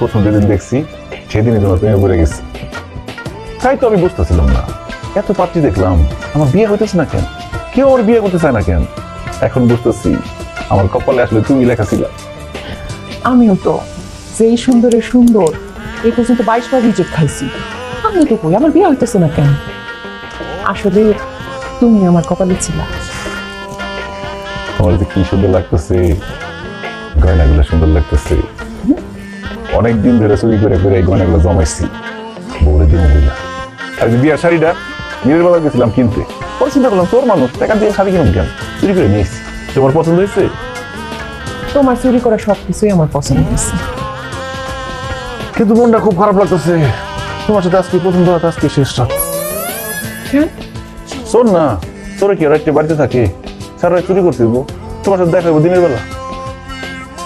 প্রথম যেদিন দেখছি সেদিনই তোমার প্রেমে পড়ে গেছি। তাই তো আমি বুঝতেছিলাম না। এত পাত্রী দেখলাম আমার বিয়ে হইতেছে না কেন? কেউ আমার বিয়ে করতে চায় না কেন? এখন বুঝতেছি আমার কপালে আসলে তুমি লেখা ছিল। আমিও তো যেই সুন্দরের সুন্দর এই পর্যন্ত বাইশ বার রিজেক্ট খাইছি। আমি তো কই আমার বিয়ে হইতেছে না কেন? আসলে তুমি আমার কপালে ছিল। আমার কি সুন্দর লাগতেছে গয়নাগুলো সুন্দর লাগতেছে। অনেক দিন ধরে চুরি করে করে এই গয়নাগুলো জমাইছি। বউরে দিব বুঝলা। আর বিয়ার শাড়িটা নিজের বাজার গেছিলাম কিনতে। পরে চিন্তা করলাম তোর মানুষ টাকা দিয়ে শাড়ি কিনুন কেন? চুরি করে নিয়ে এসছি। তোমার পছন্দ হয়েছে? তোমার চুরি করা সব কিছুই আমার পছন্দ হয়েছে। কিন্তু মনটা খুব খারাপ লাগতেছে। তোমার সাথে আজকে প্রথম রাত আজকে শেষ রাত। শোন না তোরা কি একটা বাড়িতে থাকে? স্যার চুরি করতে দিব তোমার সাথে দেখা দিনের বেলা।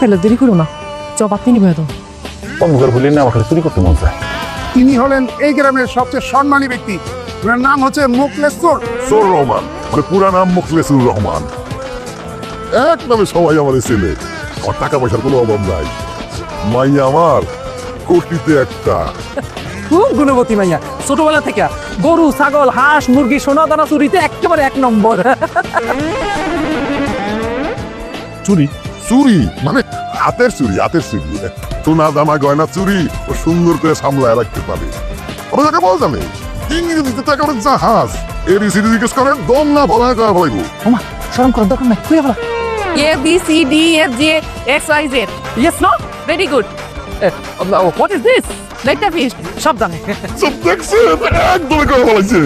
তাহলে দেরি করো না। জব আপনি নিবে তো। অন্ধকার হলে না আমার চুরি করতে মন চায়। তিনি হলেন এই গ্রামের সবচেয়ে সম্মানী ব্যক্তি। ওনার নাম হচ্ছে মুখলেশ্বর সোর রহমান মানে পুরা নাম মুখলেসুর রহমান। এক নামে সবাই আমার ছেলে। আমার টাকা পয়সার কোনো অভাব নাই। মাইয়া আমার কোটিতে একটা। খুব গুণবতী মাইয়া। ছোটবেলা থেকে গরু ছাগল হাঁস মুরগি সোনা দানা চুরিতে একেবারে এক নম্বর। চুরি? চুরি? মানে হাতের চুরি হাতের চুরি সোনা দানা গয়না চুরি ও সুন্দর করে সামলায় রাখতে পারে। আমরা যাকে বলা জানে ইংরেজিতে জাহাজ। এর জিজ্ঞেস করেন দম না ভরা করা শরম করার দরকার নাই খুঁজে ফেলা। A B C D F G X Y Z. Yes no Very good. What is this fish. সব জানে। সব একদমই করে বলাইছে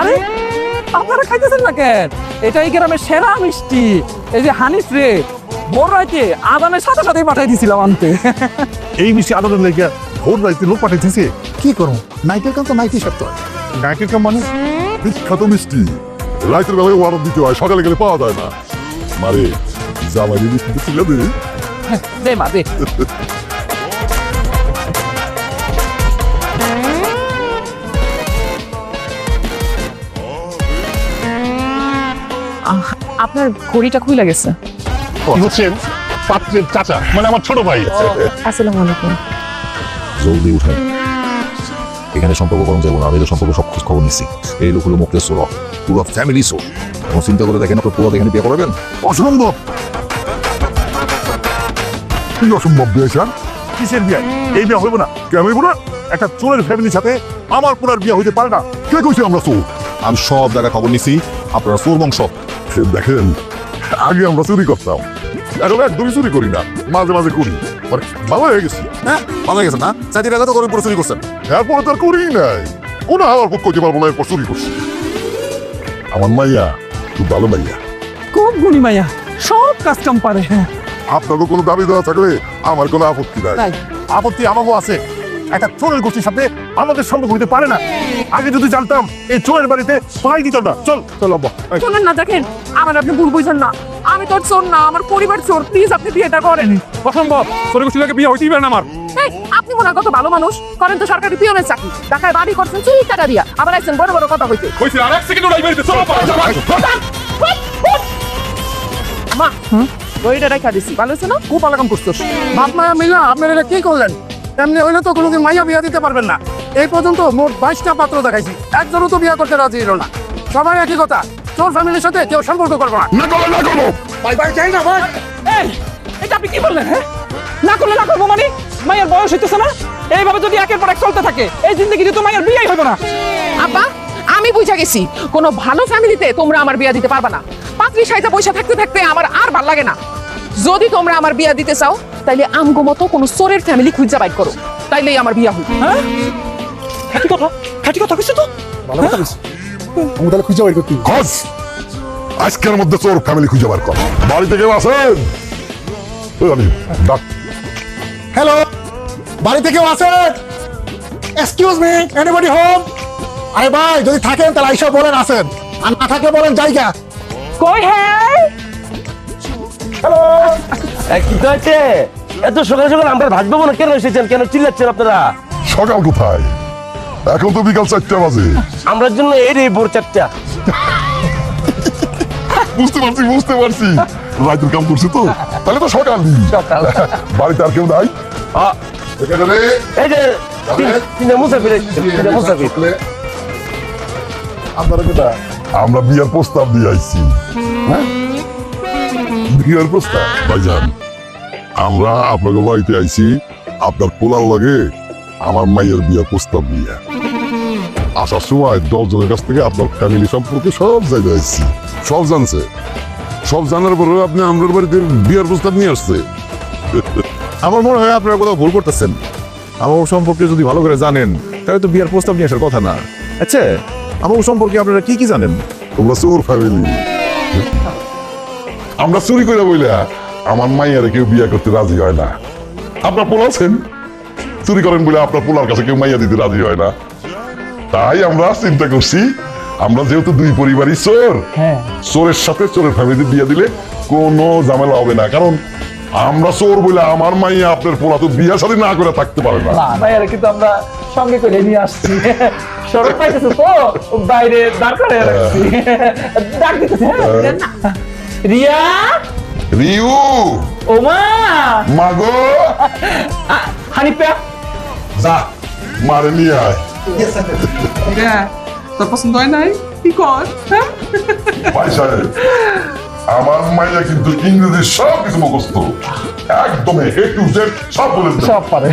আরে আপনারা খাইতেছেন না কেন? এটা এই গ্রামের সেরা মিষ্টি। এই যে হানিস রে বড় রাইতে আদানের সাথে সাথেই পাঠাই দিছিলাম আনতে। এই মিষ্টি আনন্দের লেগে ভোর রাইতে লোক পাঠাইতেছে। কি করো নাইটের কাম তো নাইটই সত্য নাইটের কাম মানে? বিখ্যাত মিষ্টি। রাইতের বেলায় অর্ডার দিতে হয় সকালে গেলে পাওয়া যায় না। মারে জামাই মিষ্টি ছিল দে দে মা দে। আপনার ঘড়িটা খুলে গেছে। হচ্ছেন পাত্রের চাচা মানে আমার ছোট ভাই। আসসালামু আলাইকুম। জলদি উঠেন। এখানে সম্পর্ক করুন যাব না। আমি তো সম্পর্ক সব খোঁজ খবর নিচ্ছি। এই লোক হলো। মুক্তের সোর পুরো ফ্যামিলি সোর এখন চিন্তা করে দেখেন আপনার পুরো এখানে বিয়ে করাবেন? অসম্ভব! কি অসম্ভব বিয়ে স্যার? কিসের বিয়ে? এই বিয়ে হইব না। কেন হইব না? একটা চোরের ফ্যামিলির সাথে আমার পুনার বিয়ে হইতে পারে না। কে কইছে আমরা চোর? আমি সব জায়গায় খবর নিছি। আপনারা সোর বংশ। দেখেন আগে আমরা চুরি করতাম। এখন একদমই চুরি করি না। মাঝে মাঝে করি। মানে ভালো হয়ে গেছি। হ্যাঁ ভালো হয়ে গেছে না? চাকরির আগে তো করে চুরি করছেন। এরপরে তো আর করি নাই। কোনো আমার পক্ষ করতে পারব না এরপর চুরি করছি। আমার মাইয়া খুব ভালো মাইয়া। খুব গুণী মাইয়া। সব কাজ কাম পারে হ্যাঁ। আপনারও কোনো দাবি দেওয়া থাকলে আমার কোনো আপত্তি নাই। আপত্তি আমাকেও আছে। একটা চোরের গোষ্ঠীর সাথে আমাদের সম্পর্ক হইতে পারে না। আগে যদি জানতাম এই চোরের বাড়িতে পাই দিতাম না। চল চল এই, শোনেন না দেখেন আমার আপনি ভুল বুঝছেন না। আমি তোর চোর না আমার পরিবার চোর। প্লিজ আপনি বিয়েটা করেন। অসম্ভব। চোরের গোষ্ঠীর লাগে বিয়ে হইতেই পারে না আমার। আপনি মনে কত ভালো মানুষ। করেন তো সরকারি পিয়নের চাকরি। ঢাকায় বাড়ি করছেন চুরি টাকা দিয়া। আবার একজন বড় বড় কথা হইতে কইছি আর এক সেকেন্ড চলো মা বইটা রেখা দিছি। ভালো না? খুব আলাকাম করছিস। বাপমা মিলা আপনারা কি করলেন? এমনি হইলে তো কোনোদিন মাইয়া বিয়া দিতে পারবেন না। এই পর্যন্ত মোট বাইশটা পাত্র দেখাইছি। একজনও তো বিয়া করতে রাজি হলো না। সবাই একই কথা তোর ফ্যামিলির সাথে কেউ সম্পর্ক করব না। না করো না করো ভাই ভাই চাই না ভাই। এই এটা আপনি কি বললেন হ্যাঁ? না করলে না করব মানে? মায়ের বয়স হইতেছে না? এইভাবে যদি একের পর এক চলতে থাকে এই জিন্দগি তো মায়ের বিয়েই হবে না। আব্বা আমি বুঝা গেছি কোনো ভালো ফ্যামিলিতে তোমরা আমার বিয়া দিতে পারবা না। পাত্রী সাইতে পয়সা থাকতে থাকতে আমার আর ভালো লাগে না। যদি তোমরা আমার বিয়া দিতে চাও তাইলে আমগো মতো কোনো চোরের ফ্যামিলি খুঁজা বাইক করো। তাইলেই আমার বিয়া হইবে। হ্যাঁ? খাটি কথা? খাটি কথা কিছু তো? ভালো কথা বলছি আমি তাহলে খুঁজে করতে। আজকের মধ্যে তোর ফ্যামিলি খুঁজে বার কর। বাড়িতে কেউ আছেন ওই আমি। ডাক। হ্যালো বাড়িতে কেউ আছেন এক্সকিউজ মি এনিবডি হোম আরে ভাই যদি থাকেন তাহলে আইসা বলেন আছেন আর না থাকে বলেন জায়গা কই হ্যাঁ কি হয়েছে? এত সকাল সকাল আমরা ভাজবো না কেন এসেছেন? কেন চিল্লাচ্ছেন আপনারা? সকাল কোথায়? এখন তো বিকাল চারটা বাজে। আমরা জন্য এই রে ভোর চারটা। বুঝতে পারছি বুঝতে পারছি। রাইতের কাম করছে তো? তাহলে তো সকাল। সকাল। বাড়িতে আর কেউ নাই? আ, এখানে? রে, এই যে তিনটা মুসাফির তিনটা মুসাফির। আপনারা কোথা আমরা বিয়ার প্রস্তাব দিয়ে আইছি। হ্যাঁ? বিয়ার প্রস্তাব। ভাইজান আমরা আপনাকে বাড়িতে আইছি আপনার পোলার লাগে আমার মায়ের বিয়ার প্রস্তাব নিয়ে। আসার সময় দশজনের কাছ থেকে আপনার ফ্যামিলি সম্পর্কে সব জায়গায় আইছি। সব জানছে। সব জানার পরে আপনি আমাদের বাড়িতে বিয়ার প্রস্তাব নিয়ে আসছে। আমার মনে হয় আপনারা কোথাও ভুল করতেছেন। আমার সম্পর্কে যদি ভালো করে জানেন তাহলে তো বিয়ার প্রস্তাব নিয়ে আসার কথা না। আচ্ছা আমার সম্পর্কে আপনারা কি কি জানেন? তোমরা চোর ফ্যামিলি আমরা চুরি করে বইলা আমার মাইয়ারে কেউ বিয়ে করতে রাজি হয় না। আপনার পোলা আছেন? চুরি করেন বলে আপনার পোলার কাছে কেউ মাইয়া দিতে রাজি হয় না। তাই আমরা চিন্তা করছি আমরা যেহেতু দুই পরিবারই চোর চোরের সাথে চোরের ফ্যামিলি বিয়ে দিলে কোনো ঝামেলা হবে না। কারণ আমরা চোর বলে আমার মাইয়া আপনার পোলা তো বিয়ে সাথে না করে থাকতে পারে না। ভাইয়ারা কিন্তু আমরা সঙ্গে করে নিয়ে আসছি। পাইতেছে তো বাইরে দাঁড় করে রাখছি। ডাক দিতেছে হ্যাঁ? রিয়া? রিউ। ওমা! মাগো। হানিফা? যা মারে নিয়ে আয়। তোর পছন্দ হয় নাই? কি কর? হ্যাঁ? আমার মাইয়া কিন্তু ইংরেজি সব কিছু মুখস্থ। একদম এ টু জেড সব বলে সব পারে।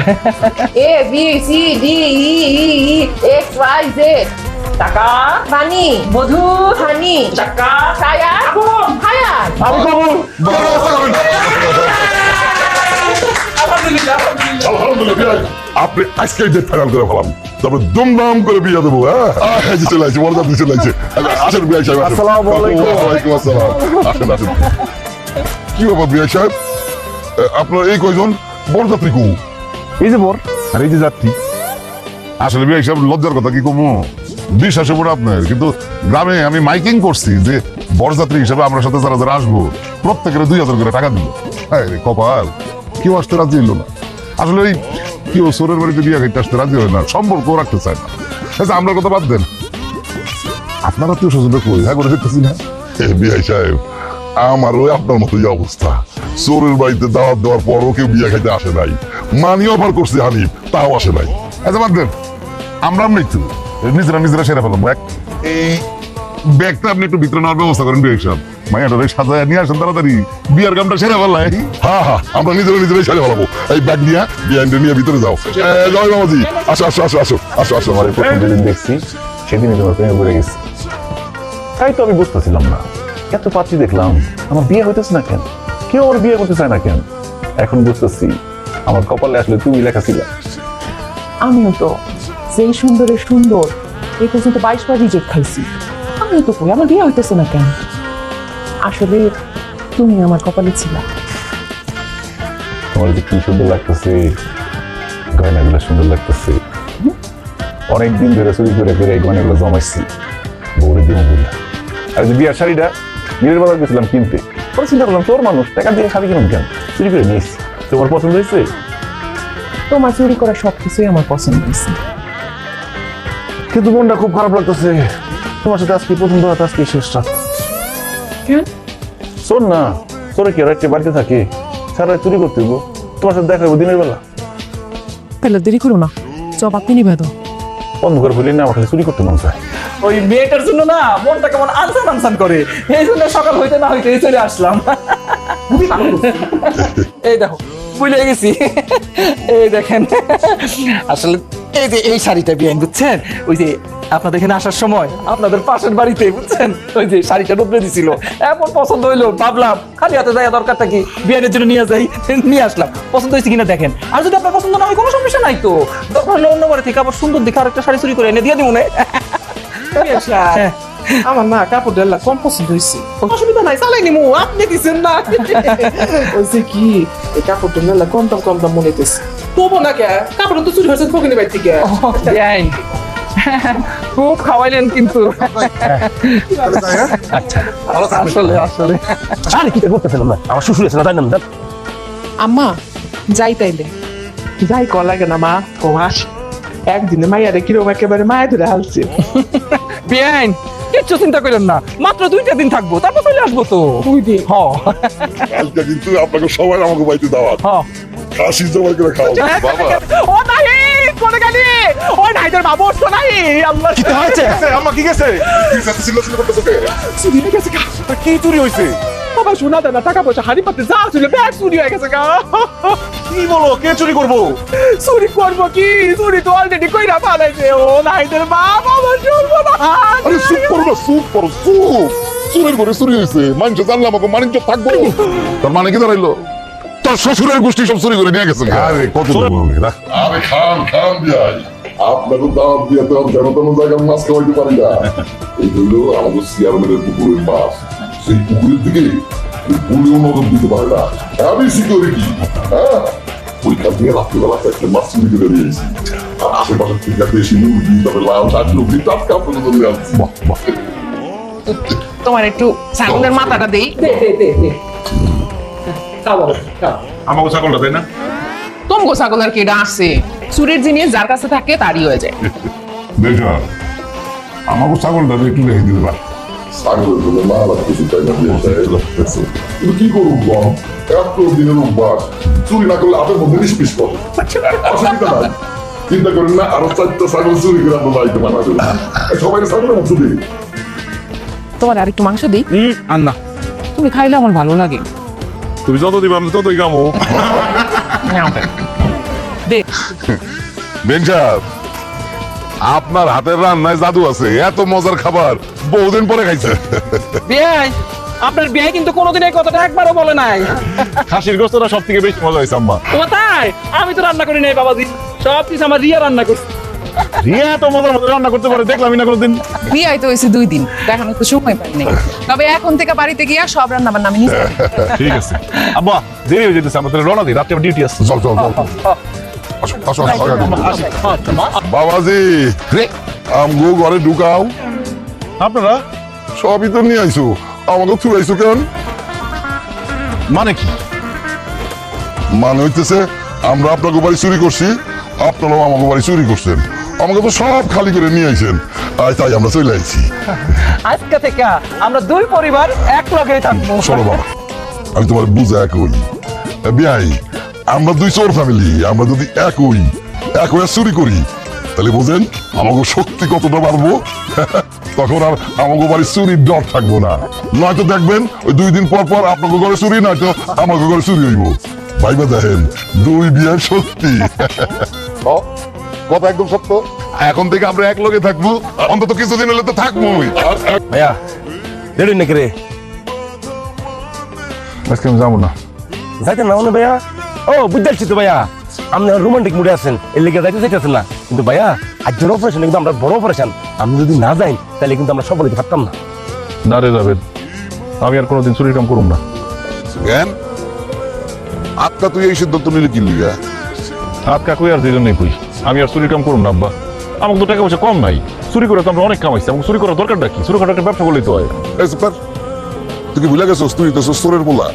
এ B C D E E E X Y Z টাকা। মধু হানি। কবুল আলহামদুলিল্লাহ। আপনি আজকে ডেট ফাইনাল করে ফেলাম। তারপরে দুমদাম করে বিয়ে দেবো হ্যাঁ? আহ, এই যে চলে আসছে বড় চলে আসছে। আসেন বিয়ে সাহেব। আসসালামু আলাইকুম। ওয়ালাইকুম আসসালাম। আসেন আসেন। কি ব্যাপার বিয়ে সাহেব? আপনার এই কয়জন? বড় যাত্রী কু? এই যে বর। আর এই যে যাত্রী। আসলে বিয়ে সাহেব লজ্জার কথা কি কমু? বিশ্বাসে পড়ে আপনার। কিন্তু গ্রামে আমি মাইকিং করছি যে বরযাত্রী হিসেবে আমার সাথে যারা যারা আসব, প্রত্যেকের দুই হাজার করে টাকা দিব। হ্যাঁ কপাল। কেউ আসতে রাজি হইল না। আসলে ওই কেউ সোরের বাড়িতে বিয়ে খাইতে আসতে রাজি হয় না, সম্পর্ক রাখতে চায় না। আচ্ছা আমরা কথা বাদ দেন। আপনারা তো স্বজনটা কই? হ্যাঁ করে দেখতেছি না। বিয়ে সাহেব, আমার ওই আপনার মতোই অবস্থা। চোরের বাড়িতে দাওয়াত দেওয়ার পরও কেউ বিয়ে খাইতে আসে নাই। মানি অফার করছে হানিফ, তাও আসে নাই। আচ্ছা বাদ দেন। আমরা একটু নিজেরা নিজেরা সেরে ফেলাম এক এই ব্যাগটা আপনি একটু ভিতরে নেওয়ার ব্যবস্থা করেন বিয়ে সাহেব মাইয়াটা সাজায় নিয়ে আসেন তাড়াতাড়ি। বিয়ার কামটা সেরে ফেলাই। হ্যাঁ হ্যাঁ আমরা নিজেরা নিজেরাই সেরে ফেলাবো। এই ব্যাগ নিয়ে বিয়ানটা নিয়ে ভিতরে যাও। জয় বাবাজি। আসো আসো আসো আসো আসো আসো আমার প্রথম যেদিন দেখছি সেদিনই তোমার প্রেমে পড়ে গেছি। তাই তো আমি বুঝতেছিলাম না। এত পাত্রী দেখলাম আমার বিয়ে হইতেছে না কেন? কেউ ওর বিয়ে করতে চায় না কেন? এখন বুঝতেছি আমার কপালে আসলে তুমি লেখা ছিল। আমিও তো যেই সুন্দরের সুন্দর। এই পর্যন্ত বাইশ বার রিজেক্ট খাইছি। আমিও তো কই আমার বিয়ে হইতেছে না কেন? আসলে তুমি আমার কপালে ছিলা। তোমার যে কি সুন্দর লাগতেছে গয়নাগুলো সুন্দর লাগতেছে। অনেকদিন ধরে চুরি করে করে এই গয়নাগুলো জমাইছি। বউরে দিব বললাম আর যে বিয়ার শাড়িটা বাজার গেছিলাম কিনতে। পরে চিন্তা করলাম তোর মানুষ টাকা দিয়ে শাড়ি কিনুন কেন? চুরি করে নিয়েছি। তোমার পছন্দ হয়েছে? তোমার চুরি করা সব কিছুই আমার পছন্দ হয়েছে। কিন্তু মনটা খুব খারাপ লাগতেছে। তোমার সাথে আজকে প্রথম ধরা আজকে শেষ রাত। শোন না তোরা কি রাত্রে বাড়িতে থাকে? সারা চুরি করতে তোমার সাথে দেখা হইব দিনের বেলা। তাহলে দেরি করো না। জবাব তিনি ভেদ অন্ধকার হইলে না আমার চুরি করতে মন চায়। ওই মেয়েটার জন্য না মনটা কেমন আনসান আনসান করে। এই জন্য সকাল হইতে না হইতে চলে আসলাম। এই দেখো বুঝলে গেছি। এই দেখেন। আসলে এই যে এই শাড়িটা বিয়ে বুঝছেন? ওই যে আপনাদের এখানে আসার সময় আপনাদের পাশের বাড়িতে বুঝছেন? ওই যে শাড়িটা ডুবলে দিছিল। এমন পছন্দ হইল ভাবলাম খালি হাতে যাই দরকারটা কি? বিয়ানের জন্য নিয়ে যাই নিয়ে আসলাম। পছন্দ হয়েছে কিনা দেখেন। আর যদি আপনার পছন্দ না হয় কোনো সমস্যা নাই তো। হলে অন্য বাড়ি থেকে আবার সুন্দর দেখে আরেকটা শাড়ি চুরি করে এনে দিয়ে দিব না। হ্যাঁ। আমার না কাপড় ডাল্লা কম পছন্দ হয়েছে। অসুবিধা নাই চালাই নিমু আপনি দিচ্ছেন না। ওই কি এই কাপড় ডাল্লা কম দাম কম দাম মনে হইতেছে। তবু না কে? কাপড় তো চুরি হয়েছে ফকিনি বাড়ি থেকে। বেআইন খুব খাওয়াইলেন কিন্তু। আসলে আসলে। আরে কি করতেছিলাম না? আমার শ্বশুর এসে না জানেন না আম্মা যাই তাইলে। যাই ক লাগে না মা কমাস একদিনে মাইয়ারে একেবারে মায়া ধরে হালছে। বেআইন কিচ্ছু চিন্তা করেন না। মাত্র দুইটা দিন থাকব তারপর চলে আসব তো। দুই দিন। হ। কালকে কিন্তু আপনাকে সবাই আমাকে বাড়িতে দাওয়াত। হ। জবাই করে খাও বাবা। ও নাই কোনে গেলি? ও নাইদের বাবু তো নাই আল্লাহ। কি হয়েছে? আম্মা কি গেছে? ছিল ছিল করতেছো কে চুরি হয়ে গেছে গা। কি চুরি হয়েছে? বাবা শোনা না টাকা পয়সা হাড়ি পাতে যা ছিল ব্যাগ চুরি হয়ে গেছে গা। কি বলো? কে চুরি করব? চুরি করব কি? চুরি তো অলরেডি কইরা পালাইছে। ও নাইদের বাপ আমার চলবো না আরে চুপ করো না চুপ করো চুপ। চুরের ঘরে চুরি হয়েছে। মানুষ জানলে আমাকে মানিজ্য থাকব। তার মানে কি দাঁড়াইলো? তোর শ্বশুরের গোষ্ঠী সব চুরি করে নিয়ে গেছে। আরে কত আরে খান খান যাই আপনাকে দাওয়াত দিয়ে তো যেন তেমন জায়গায় মাছ খাওয়াইতে পারি না। এই হইল আমাদের চেয়ারম্যানের পুকুরের মাছ। সেই পুকুরের দিকে পুলিও নজর দিতে পারে না। আমি সিকিউরিটি হ্যাঁ? ওইখান থেকে রাত্রিবেলা একটা মাছ চুরি করে নিয়েছি আর আশেপাশে থেকে দেশি মুরগি তবে লাল শাক সবজি টাটকা পর্যন্ত নিয়ে আসছি বাহ বাহ তোমার একটু ছাগলের মাথাটা দেই। আমাকে ছাগলটা তাই না? তোমগো ছাগলের কেডা আসছে চুরির জিনিস যার কাছে থাকে তারই হয়ে যায়। বেটা আমাকে ছাগলটা একটু রেখে দিতে পার। তাই না কিন্তু কি করুন গম এত দিনের অভ্যাস। চুরি না করলে হাতের মধ্যে নিষ্পিস করে। অসুবিধা নাই। চিন্তা করেন না আরও চারটা ছাগল চুরি করে বাড়িতে সবাই তোমার আরেকটু মাংস দিই? আর তুমি খাইলে আমার ভালো লাগে। তুমি যত দিবে আমি ততই কামো। দে বেঞ্চার আপনার হাতের রান্নায় জাদু আছে এত মজার খাবার বহুদিন পরে খাইছে। বিয়াই আপনার বিয়াই কিন্তু কোনোদিন এই কথাটা একবারও বলে নাই। খাসির গোস্তটা সব থেকে বেশি মজা হয়েছে আম্মা। ও তাই? আমি তো রান্না করি নাই বাবাজি। সব কিছু আমার রিয়া রান্না করছে। রিয়া এত মজার মতো রান্না করতে পারে দেখলামই না কোনোদিন। বিয়ে তো হয়েছে দুই দিন দেখানোর তো সময় পাইনি তবে এখন থেকে বাড়িতে গিয়া সব রান্না বান্না আমি নিজে ঠিক আছে। আব্বা দেরি হয়ে যেতেছে আমাদের রওনা দিই রাত্রে ডিউটি আছে। চল চল চল। আসো, আসো, আসো, আসো। বাবাজি আমগো ঘরে ঢুকাও। আপনারা? সবই তো নিয়ে আইসো আমাকে থুয়াইছো কেন? মানে কি? মানে হইতেছে আমরা আপনাকে বাড়ি চুরি করছি আপনারাও আমাকে বাড়ি চুরি করছেন। আমাকে তো সব খালি করে নিয়ে আইছেন। আর তাই আমরা চলে আইছি। আজকে থেকে আমরা দুই পরিবার এক লগে থাকব। শোনো বাবা আমি তোমার বুঝা এক হই। বিয়াই আমরা দুই চোর ফ্যামিলি আমরা যদি এক হই এক হয়ে চুরি করি তাহলে বোঝেন আমাকে শক্তি কতটা বাড়বো? তখন আর আমাকে বাড়ি চুরির ডর থাকব না। নয়তো দেখবেন ওই দুই দিন পর পর আপনাকে ঘরে চুরি নয়তো আমাকে ঘরে চুরি হইব। ভাইবা দেখেন দুই বিয়ের সত্যি কথা একদম সত্য। এখন থেকে আমরা এক লগে থাকব। অন্তত কিছুদিন হলে তো থাকবোই। ভাইয়া দেরি নাকি রে? আজকে আমি যাব না। যাইতে না মনে ভাইয়া? ও বুঝতে পারছি তো ভাইয়া। আপনি রোমান্টিক মুডে আছেন। এর লিগে যাইতে চাইতেছেন না। কিন্তু ভাইয়া আজকের অপারেশন কিন্তু আমরা বড় অপারেশন আপনি যদি না যাই তাহলে কিন্তু আমরা সফল হতে পারতাম না। না রে যাবেন আমি আর কোনোদিন চুরি কাম করুম না। জ্ঞান আত্মা তুই এই সিদ্ধান্ত নিলে কি লিগা? হাত কাকুই আর দুজনেই কই? আমি আর চুরি কাম করুন না আব্বা। আমাকে তো টাকা পয়সা কম নাই। চুরি করে তো আমরা অনেক কামাইছি। আমাকে চুরি করার দরকারটা কি? চুরি করার একটা ব্যবসা করলেই তো হয়। তুই কি ভুলে গেছিস? তুই তো চোরের বলা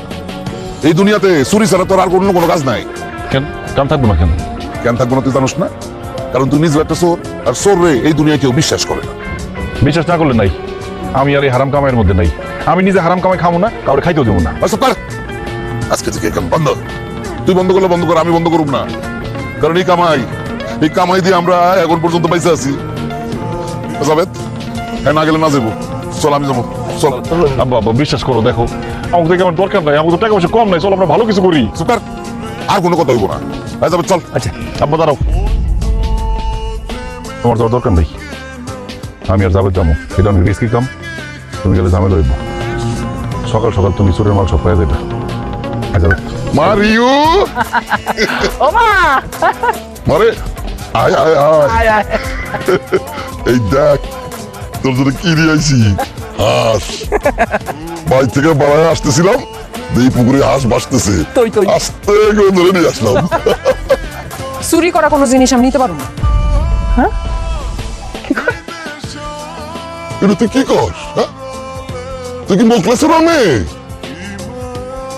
এই দুনিয়াতে চুরি ছাড়া তোর আর কোনো কোনো কাজ নাই। কেন? কেন থাকব না কেন? কেন থাকব না তুই জানোস না? কারণ তুই নিজে একটা চোর আর চোর রে এই দুনিয়া কেউ বিশ্বাস করে না। বিশ্বাস না করলে নাই। আমি আর এই হারাম কামাইয়ের মধ্যে নাই। আমি নিজে হারাম কামাই খাব না কাউরে খাইতেও দেবো না। আর সুপার আজকে থেকে এখন বন্ধ। তুই বন্ধ করলে বন্ধ কর আমি বন্ধ করুম না। কারণ এই কামাই এই কামাই দিয়ে আমরা এখন পর্যন্ত পাইছে আছি। জাবেদ হ্যাঁ না গেলে না যাব চল আমি যাব। চল। আব্বা আব্বা বিশ্বাস করো দেখো আমাকে থেকে আমার দরকার নাই আমাকে তো টাকা পয়সা কম নাই চল আমরা ভালো কিছু করি। সুপার আর কোনো কথা হইব না। হ্যাঁ যাবে চল। আচ্ছা আব্বা দাঁড়াও। তোমার তো আর দরকার নেই। আমি আর যাবে যাব। এটা অনেক রিস্কি কাম। তুমি গেলে ঝামেলা হইব। সকাল সকাল তুমি চোরের মাল সব পাই দেবে আচ্ছা মারিও মারে! আয় আয় আয়। এই দেখ তোর জন্য কি নিয়ে আইছি? হাঁস। বাড়ি থেকে বাড়ায় আসতেছিলাম এই পুকুরে হাঁস তুই। আস্তে করে ধরে নিয়ে আসলাম। চুরি করা কোনো জিনিস আমি নিতে পারব না। কিন্তু তুই কি কর? হ্যাঁ? তুই কি মোকলেছের মেয়ে?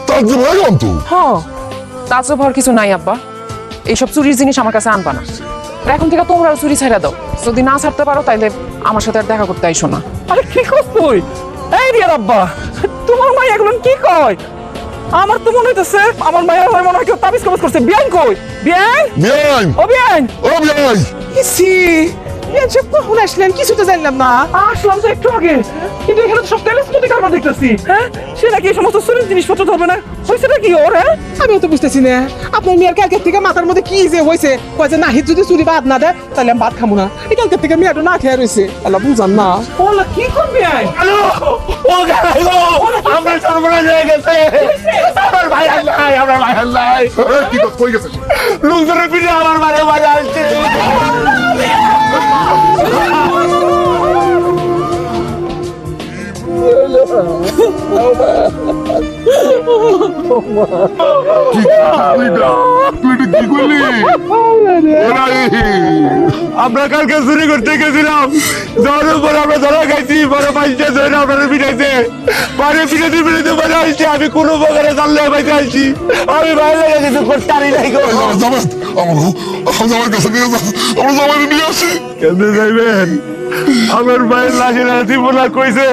তার যে লাগলাম তো। হ্যাঁ তাজব কিছু নাই আব্বা। এইসব চুরির জিনিস আমার কাছে আনবা না। এখন থেকে তোমরাও চুরি ছাড়া দাও। যদি না ছাড়তে পারো তাইলে আমার সাথে আর দেখা করতে আইসো না। আরে কি কর তুই? এই রিয়া আব্বা তোমার মা এখন কি কয়? আমার তো মনে হইতেছে আমার মায়ের হয় মনে হয় কেউ তাবিজ কবজ করছে। বিয়ান কই? বিয়ান বিয়ান ও বিয়ান ও কি ইসি। সব কখন আসলেন কিছু তো জানলাম না। আসলাম তো একটু আগে। কিন্তু এখানে তো সব টেলিস্কোপিক কারবার দেখতেছি। হ্যাঁ? সে নাকি এই সমস্ত জিনিসপত্র ধরবে না? হয়েছেটা কি ওর হ্যাঁ? আমিও তো বুঝতেছি না। আপনার মেয়ের কালকের থেকে মাথার মধ্যে কি যে হয়েছে? কয় যে নাহিদ যদি চুরি বাদ না দেয় তাহলে আমি ভাত খাব না। এই কালকের থেকে মেয়েটা না খেয়ে রয়েছে। আল্লাহ বুঝান না। ওলা কি করবি আই হ্যালো! ও আমরা সর্বনাশ হয়ে গেছে। আমার ভাই আল্লাহ আমার ভাই আল্লাহ কি কই গেছে লোকজনের পিঠে আমার আসছে। আমরা কালকে চুরি করতে গেছিলাম। যাওয়ার পর আমরা ধরা খাইছি, পরে পাঁচটা ধরে আপনারা পিঠাইছে পরে পিঠাতে পিঠাতে পরে আসছি আমি কোনো প্রকারে জানলে পাইতে আসছি আমি বাইরে কিছু করতে পারি নাই আমার কাছে নিয়ে যা আমার জামাই নিয়ে আসি। কেমনে যাইবেন? আমার ভাইয়ের দিব না কইছে।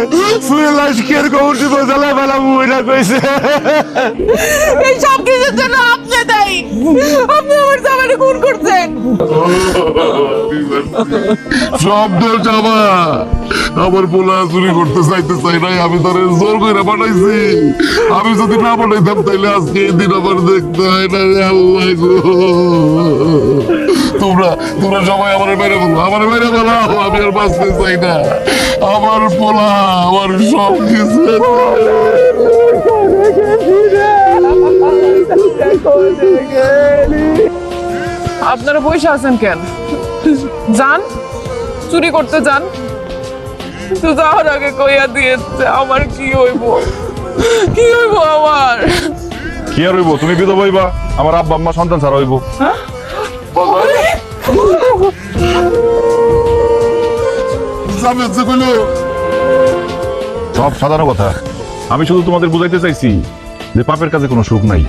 সুরে লাশ কি আর খবর দিব? জ্বালা বেলা মুইরা কইছে। এই সব কিছুর জন্য আপনি দায়ী। আপনি আমার জামাইকে খুন করছেন। সব আমার চুরি করতে চাইতে চাই নাই, আমি জোর করে পাঠাইছি। আমি যদি না পাঠাইতাম আজকে এই দিন আমার দেখতে হয় না রে আল্লাহ গো। তোমরা তোমরা সবাই আমার মেরে বলো আমার মেরে বলো আমি আর বাঁচতে চাই না। আমার পোলা, আমার সব কিছু। আপনারা বসে আছেন কেন? যান চুরি করতে যান। তো যাওয়ার আগে কইয়া দিয়েছে আমার কি হইব? কি হইব আমার? কি আর হইব? তুমি বিধবা হইবা আমার আব্বা আম্মা সন্তান ছাড়া হইব। জামের সব সাধারণ কথা। আমি শুধু তোমাদের বুঝাইতে চাইছি যে পাপের কাছে কোনো সুখ নাই।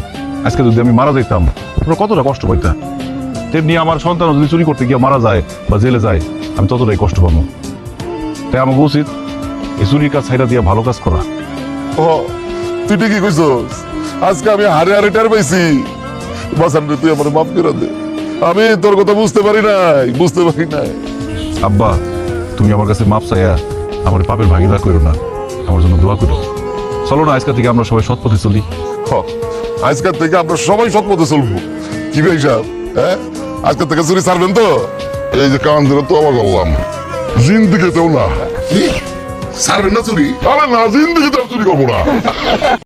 আজকে যদি আমি মারা যাইতাম তোমরা কতটা কষ্ট পাইতা? তেমনি আমার সন্তান যদি চুরি করতে গিয়ে মারা যায় বা জেলে যায় আমি ততটাই কষ্ট পাবো। তাই আমাকে উচিত এই চুরির কাজ ছাইরা দিয়ে ভালো কাজ করা। ও তুই ঠিকই কইছস। আজকে আমি হারে হারে টের পাইছি। বাসান তুই আমার মাফ করে দে। আমি তোর কথা বুঝতে পারি নাই বুঝতে পারি নাই। আব্বা তুমি আমার কাছে মাপ চাইয়া আমার পাপের ভাগিদার করো না। আমার জন্য দোয়া করো চলো না আজকে থেকে আমরা সবাই সৎ পথে চলি। হ, আজকের থেকে আমরা সবাই সৎ পথে চলবো। কি ভাই সাহেব হ্যাঁ? আজকের থেকে চুরি ছাড়বেন তো? এই যে কান ধরে তো আবার করলাম। জিন্দিগিতেও না। ছাড়বেন না চুরি? আরে না জিন্দিগিতে চুরি করব না।